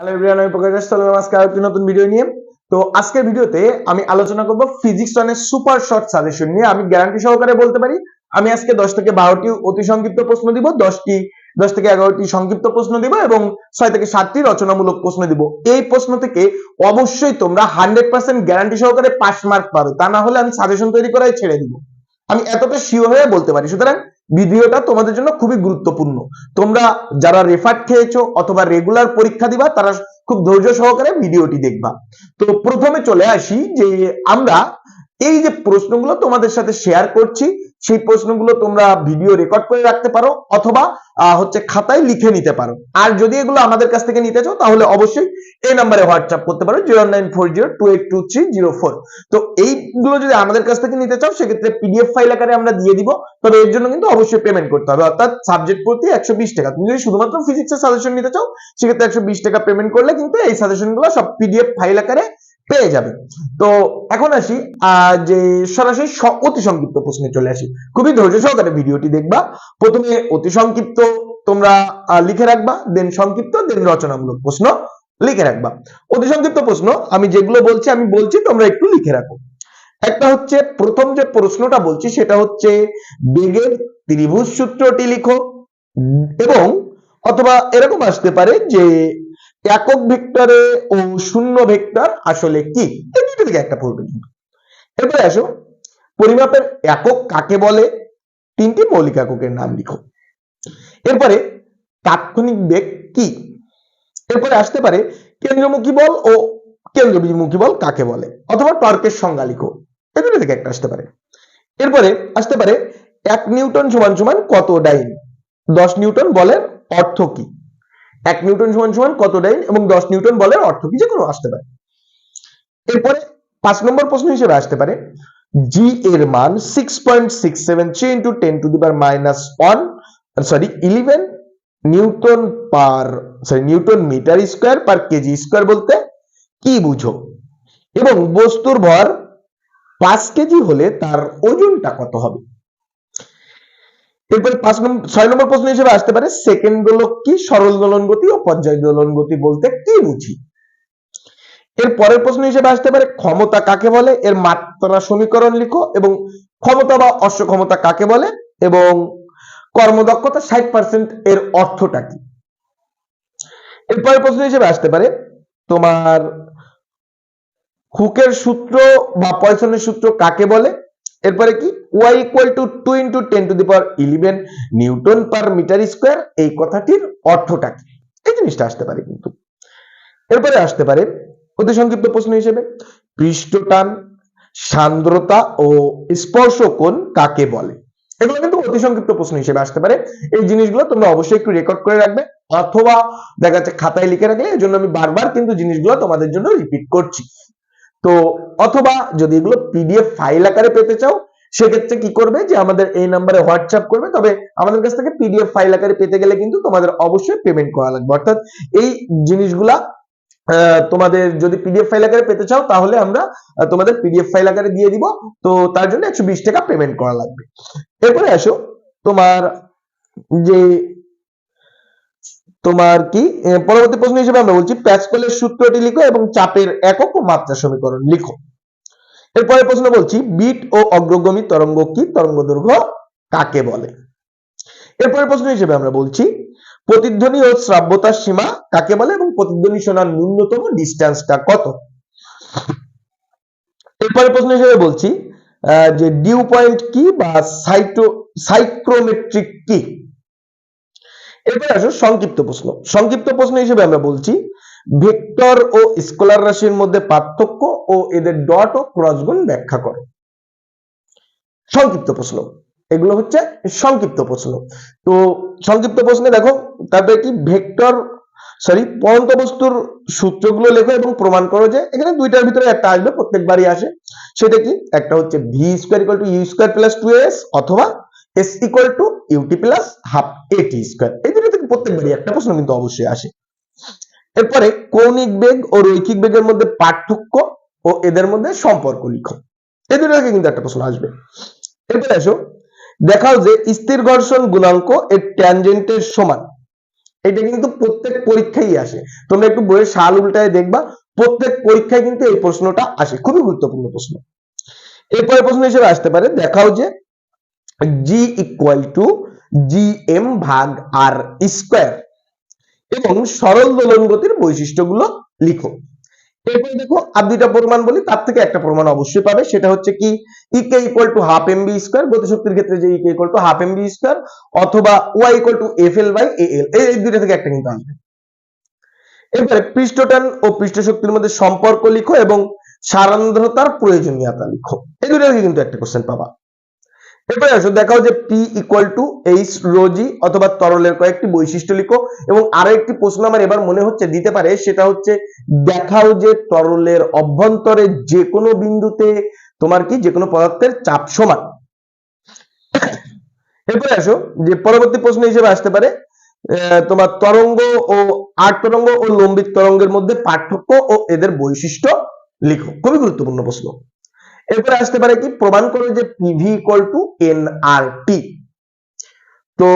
Hello everyone আমি প্রকাশ নতুন video নিয়ে। তো আজকের ভিডিওতে আমি আলোচনা করব ফিজিক্স সুপার শর্ট সাজেশন নিয়ে। আমি গ্যারান্টি সহকারে বলতে পারি, আমি আজকে দশ থেকে বারোটি অতি সংক্ষিপ্ত প্রশ্ন দিব, দশটি, দশ থেকে এগারোটি সংক্ষিপ্ত প্রশ্ন দিব এবং ছয় থেকে সাতটি রচনামূলক প্রশ্ন দিব। এই প্রশ্ন থেকে অবশ্যই তোমরা হান্ড্রেড পার্সেন্ট গ্যারান্টি সহকারে পাস মার্ক পাবে। তা না হলে আমি সাজেশন তৈরি করাই ছেড়ে দিব। আমি এতটা শিওর হয়ে বলতে পারি। সুতরাং ভিডিওটা তোমাদের জন্য খুবই গুরুত্বপূর্ণ। তোমরা যারা রেফার খেয়েছো অথবা রেগুলার পরীক্ষা দিবা, তারা খুব ধৈর্য সহকারে ভিডিওটি দেখবা। তো প্রথমে চলে আসি যে আমরা এই যে প্রশ্নগুলো তোমাদের সাথে শেয়ার করছি সেই প্রশ্নগুলো তোমরা ভিডিও রেকর্ড করে রাখতে পারো অথবা হচ্ছে খাতায় লিখে নিতে পারো। আর যদি এগুলো আমাদের কাছ থেকে নিতে চাও, তাহলে অবশ্যই এই নাম্বারে হোয়াটসঅ্যাপ করতে পারো zero nine four zero two eight two three zero four তো এইগুলো যদি আমাদের কাছ থেকে নিতে চাও, সেক্ষেত্রে পিডিএফ ফাইল আকারে আমরা দিয়ে দিব, তবে এর জন্য কিন্তু অবশ্যই পেমেন্ট করতে হবে। অর্থাৎ সাবজেক্ট প্রতি একশো বিশ টাকা। তুমি যদি শুধুমাত্র ফিজিক্সের সাজেশন নিতে চাও, সেক্ষেত্রে একশো বিশ টাকা পেমেন্ট করলে কিন্তু এই সাজেশনগুলো সব পিডিএফ ফাইল আকারে পেয়ে যাবে। তো এখন আসি যে সরাসরি অতি সংক্ষিপ্ত প্রশ্নে চলে আসি। খুবই ধৈর্য সহকারে ভিডিওটি দেখবা। প্রথমে অতি সংক্ষিপ্ত তোমরা লিখে রাখবা দেন সংক্ষিপ্ত দেন রচনামূলক প্রশ্ন লিখে রাখবা। অতি সংক্ষিপ্ত প্রশ্ন, আমি যেগুলো বলছি, আমি বলছি, তোমরা একটু লিখে রাখো। একটা হচ্ছে, প্রথম যে প্রশ্নটা বলছি, সেটা হচ্ছে, বেগের ত্রিভুজ সূত্রটি লিখো, এবং অথবা এরকম আসতে পারে যে একক ভেক্টরে ও শূন্য ভেক্টর আসলে কি? এই দুটো থেকে একটা পড়বে। এরপরে আসো, পরিমাপের একক কাকে বলে? তিনটি মৌলিক এককের নাম লিখো। এরপরে তাৎক্ষণিক বেগ কি? এরপরে আসতে পারে কেন্দ্রমুখী বল ও কেন্দ্রবিমুখী বল কাকে বলে? অথবা টর্কের সংজ্ঞা লিখো। এই দুটো থেকে একটা আসতে পারে। এরপরে আসতে পারে এক নিউটন সমান সমান কত ডাইন? দশ নিউটন বলের অর্থ কি? এক নিউটন সমান সমান কত ডাইন এবং দশ নিউটন বলের অর্থ কি? যে কোনো আসতে পারে। এরপরে পাঁচ নম্বর প্রশ্ন হিসেবে আসতে পারে। জি এর মান six point six seven three into ten to the power minus one sorry eleven newton per sorry newton metre square per kg square বলতে কি বুঝো? এবং বস্তুর ভর পাঁচ কেজি হলে তার ওজনটা কত হবে? এরপরে পাঁচ নম্বর, ছয় নম্বর প্রশ্ন হিসেবে আসতে পারে সেকেন্ড দোলক কি? সরল দোলন গতি ও পর্যায় দোলন গতি বলতে কি বুঝি? এর পরের প্রশ্ন হিসেবে আসতে পারে, ক্ষমতা কাকে বলে? এর মাত্রা সমীকরণ লিখো এবং ক্ষমতা বা অশ্ব ক্ষমতা কাকে বলে? এবং কর্মদক্ষতা ষাট পার্সেন্ট এর অর্থটা কি? এরপরের প্রশ্ন হিসেবে আসতে পারে, তোমার হুকের সূত্র বা পয়সনের সূত্র কাকে বলে? এরপরে কি? Y equal to two into ten to the power eleven newton per metre square এই কথাটির অর্থটা কি? এই জিনিসটা আসতে পারে কিন্তু। এরপরে আসতে পারে অতি সংক্ষিপ্ত প্রশ্ন হিসেবে, পৃষ্ঠটান সান্দ্রতা ও স্পর্শ কোণ কাকে বলে? এগুলো কিন্তু অতি সংক্ষিপ্ত প্রশ্ন হিসেবে আসতে পারে। এই জিনিসগুলো তোমরা অবশ্যই একটু রেকর্ড করে রাখবে। অথবা দেখা যাচ্ছে খাতায় লিখে রাখলে এই জন্য আমি বারবার কিন্তু জিনিসগুলো তোমাদের জন্য রিপিট করছি। তো অথবা যদি এগুলো পিডিএফ ফাইল আকারে পেতে চাও, সেক্ষেত্রে কি করবে যে আমাদের এই নাম্বারে হোয়াটসঅ্যাপ করবে, তবে আমাদের কাছ থেকে পিডিএফ ফাইল আকারে পেতে গেলে কিন্তু তোমাদের অবশ্যই পেমেন্ট করা লাগবে। অর্থাৎ এই জিনিসগুলা তোমাদের যদি পিডিএফ ফাইল আকারে পেতে চাও, তাহলে আমরা তোমাদের পিডিএফ ফাইল আকারে দিয়ে দিব। তো তার জন্য একশো বিশ টাকা পেমেন্ট করা লাগবে। এরপরে আসো তোমার যে তোমার কি পরবর্তী প্রশ্ন হিসেবে আমরা বলছি প্যাসকেলের সূত্রটি লিখো এবং চাপের একক ও মাত্রা সমীকরণ লিখো। এরপরে প্রশ্ন বলছি, বিট ও অগ্রগামী তরঙ্গ কি? তরঙ্গ দৈর্ঘ্য কাকে বলে? এরপরে প্রশ্ন হিসেবে আমরা বলছি, প্রতিধ্বনি ও শ্রাব্যতার সীমা কাকে বলে এবং প্রতিধ্বনি শোনার ন্যূনতম ডিস্টেন্সটা কত? এরপরে প্রশ্ন হিসেবে বলছি যে ডিউ পয়েন্ট কি বা সাইটো সাইক্রোমেট্রিক কি? এরপরে আসো সংক্ষিপ্ত প্রশ্ন। সংক্ষিপ্ত প্রশ্ন হিসেবে আমরা বলছি, ভেক্টর ও স্কলার রাশির মধ্যে পার্থক্য ও এদের ডট ও ক্রস গুণ ব্যাখ্যা করো। সংক্ষিপ্ত প্রশ্ন। এগুলো হচ্ছে সংক্ষিপ্ত প্রশ্ন। তো সংক্ষিপ্ত প্রশ্নে দেখো, তারপরে কি? ভেক্টর সরি পরন্ত বস্তুর সূত্রগুলো লেখো এবং প্রমাণ করো যে এখানে দুইটার ভিতরে একটা আসবে, প্রত্যেকবারই আসে। সেটা কি? একটা হচ্ছে V square equal to U square plus two S অথবা S equal to UT plus half AT square এই দুটো থেকে প্রত্যেকবারই একটা প্রশ্ন কিন্তু অবশ্যই আসে। এরপরে কৌণিক বেগ ও রৈখিক বেগের মধ্যে পার্থক্য ও এদের মধ্যে সম্পর্ক লিখো। এই দুটো থেকে কিন্তু একটা প্রশ্ন আসবে। এরপরে আসো। দেখাও যে স্থির ঘর্ষণ গুণাঙ্ক এর ট্যানজেন্টের সমান। এটা কিন্তু প্রত্যেক পরীক্ষায় আসে। তোমরা একটু বইয়ের সাল উল্টায় দেখবা, প্রত্যেক পরীক্ষায় কিন্তু এই প্রশ্নটা আসে। খুবই গুরুত্বপূর্ণ প্রশ্ন। এরপরে প্রশ্ন হিসেবে আসতে পারে, দেখাও যে G equal to G M ভাগ আর স্কোয়ার এবং সরল দোলন গতির বৈশিষ্ট্যগুলো লিখো। এরপরে দেখো, আর দুইটা প্রমাণ বলি, তার থেকে একটা প্রমাণ অবশ্যই পাবে, সেটা হচ্ছে কি গতিশক্তির ক্ষেত্রে যে ইকে হাফ এম স্কোয়ার অথবা Y equal to F L by এই দুইটা থেকে একটা কিন্তু আসবে। এরপরে পৃষ্ঠটান ও পৃষ্ঠ শক্তির মধ্যে সম্পর্ক লিখো এবং সারান্ধ্রতার প্রয়োজনীয়তা লিখো। এই দুটো থেকে কিন্তু একটা কোশ্চেন পাবা। এরপরে আসো, দেখাও যে P equal to H rho G অথবা তরলের কয়েকটি বৈশিষ্ট্য লিখো এবং আরও একটি প্রশ্ন আমার এবার মনে হচ্ছে দিতে পারে, সেটা হচ্ছে দেখাও যে তরলের অভ্যন্তরে যে কোনো বিন্দুতে তোমার কি যে কোনো পদার্থের চাপ সমান। এরপরে আসো, যে পরবর্তী প্রশ্ন হিসেবে আসতে পারে তোমার তরঙ্গ ও আট তরঙ্গ ও লম্বিত তরঙ্গের মধ্যে পার্থক্য ও এদের বৈশিষ্ট্য লিখো। খুবই গুরুত্বপূর্ণ প্রশ্ন। এরপরে আসতে পারে কি? প্রমাণ করো যে PV equal to N R T তো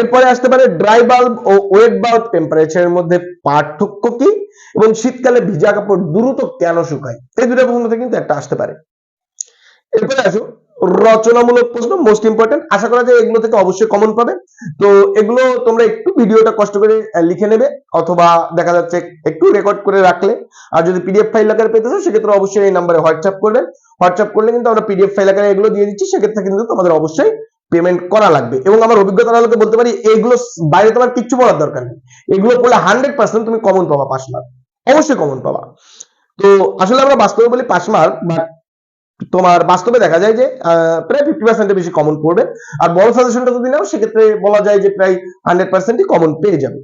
এরপরে আসতে পারে ড্রাই বাল্ব ও ওয়েট বাল্ব টেম্পারেচারের মধ্যে পার্থক্য কি? এবং শীতকালে ভিজা কাপড় দ্রুত কেন শুকায়? এই দুটো প্রশ্ন কিন্তু একটা আসতে পারে। এরপরে আসো। রচনামূলক প্রশ্ন মোস্ট ইম্পর্টেন্ট আশা করা যায় এগুলো থেকে অবশ্যই কমন পাবে। তো এগুলো তোমরা একটু ভিডিওটা কষ্ট করে লিখে নেবে, অথবা দেখা যাচ্ছে একটু রেকর্ড করে রাখলে। আর যদি পিডিএফ ফাইল আকারে পেতে চাও, সেক্ষেত্রে অবশ্যই এই নাম্বারে হোয়াটসঅ্যাপ করবে হোয়াটসঅ্যাপ করলে কিন্তু আমরা পিডিএফ ফাইল আকারে এগুলো দিয়ে দিচ্ছি, সেক্ষেত্রে কিন্তু তোমাদের অবশ্যই পেমেন্ট করা লাগবে। এবং আমার অভিজ্ঞতার আলোকে বলতে পারি, এগুলো বাইরে তোমার কিচ্ছু পড়ার দরকার নেই। এগুলো পড়লে হান্ড্রেড পার্সেন্ট তুমি কমন পাবা পাস মার্ক অবশ্যই কমন পাবা। তো আসলে আমরা বাস্তবে বলি পাস মার্ক বাট তোমার বাস্তবে দেখা যায় যে প্রায় ফিফটি পার্সেন্টের বেশি কমন পড়বে। আর বড় সাজেশনটা যদি নাও, সেক্ষেত্রে বলা যায় যে প্রায় হান্ড্রেড পার্সেন্টই কমন পেয়ে যাবে।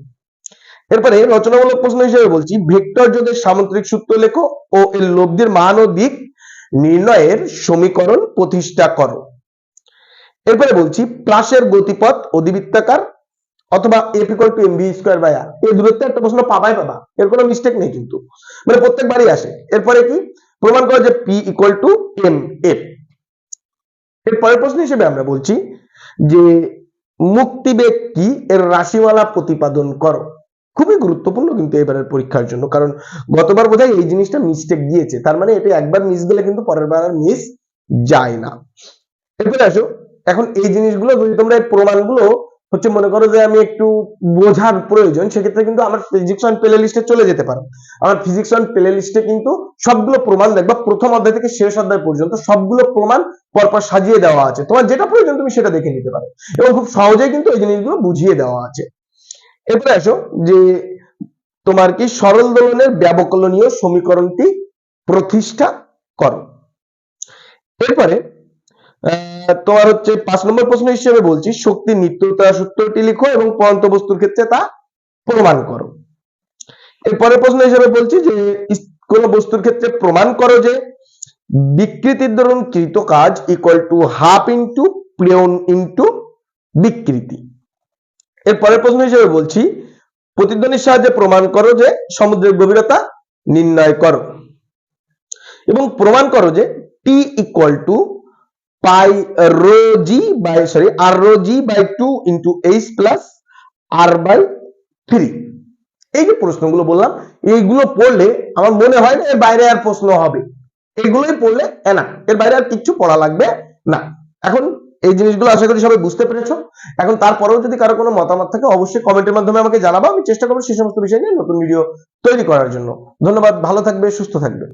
এরপরে রচনামূলক প্রশ্ন হিসেবে বলছি, ভেক্টর যোগের সামুদ্রিক সূত্র লেখো ও এর লব্ধির মান ও দিক নির্ণয়ের সমীকরণ প্রতিষ্ঠা করো। এরপরে বলছি, প্লাসের গতিপথ অধিবৃত্তাকার অথবা F equal to MB square by R এই দূরত্বে একটা প্রশ্ন পাবাই পাবা এর কোনো মিস্টেক নেই কিন্তু। মানে প্রত্যেকবারই আসে। এরপরে কি? প্রমাণ করো যে P equal to M F এর পরের প্রশ্ন হিসেবে আমরা বলছি যে মুক্তিবেগ কি? এর রাশিমালা প্রতিপাদন করো। খুবই গুরুত্বপূর্ণ কিন্তু এবারের পরীক্ষার জন্য, কারণ গতবার বোধহয় এই জিনিসটা মিস্টেক দিয়েছে। তার মানে এটা একবার মিস গেলে কিন্তু পরের বার আর মিস যায় না। এরপরে আসো, এখন এই জিনিসগুলো যদি তোমরা এই প্রমাণগুলো হচ্ছে মনে করো যে আমি একটু বোঝার প্রয়োজন, সেক্ষেত্রে কিন্তু আমার ফিজিক্স ওয়ান প্লে লিস্টে চলে যেতে পারো। আমার ফিজিক্স ওয়ান প্লে লিস্টে কিন্তু সবগুলো প্রমাণ দেখবা, প্রথম অধ্যায় থেকে শেষ অধ্যায় পর্যন্ত সবগুলো প্রমাণ পরপর সাজিয়ে দেওয়া আছে। তোমার যেটা প্রয়োজন তুমি সেটা দেখে নিতে পারো। এবং খুব সহজেই কিন্তু এই জিনিসগুলো বুঝিয়ে দেওয়া আছে। এরপরে আসো, যে তোমার কি সরল দোলনের ব্যবকলনীয় সমীকরণটি প্রতিষ্ঠা করো। এরপরে তোমার হচ্ছে পাঁচ নম্বর প্রশ্ন হিসেবে বলছি শক্তির নিত্যতা সূত্রটি লিখো এবং পরন্ত বস্তুর ক্ষেত্রে তা প্রমাণ করো। এরপরের প্রশ্ন হিসেবে বলছি যে কোন বস্তুর ক্ষেত্রে প্রমাণ করো যে, বিকৃতির দরুন কৃত কাজ equal to half into plane into বিকৃতি। এর পরের প্রশ্ন হিসেবে বলছি, প্রতিধ্বনির সাহায্যে প্রমাণ করো যে, সমুদ্রের গভীরতা নির্ণয় করো। এবং প্রমাণ করো যে T equal to pi rho G by sorry R rho G by two into H plus R by three এই যে প্রশ্নগুলো বললাম, এইগুলো পড়লে আমার মনে হয় না এর বাইরে আর প্রশ্ন হবে। এগুলোই পড়লে এনা এর বাইরে আর কিচ্ছু পড়া লাগবে না। এখন এই জিনিসগুলো আশা করি সবাই বুঝতে পেরেছ। এখন তারপরেও যদি কারও কোনো মতামত থাকে, অবশ্যই কমেন্টের মাধ্যমে আমাকে জানাব। আমি চেষ্টা করব সেই সমস্ত বিষয় নিয়ে নতুন ভিডিও তৈরি করার জন্য। ধন্যবাদ, ভালো থাকবে, সুস্থ থাকবে।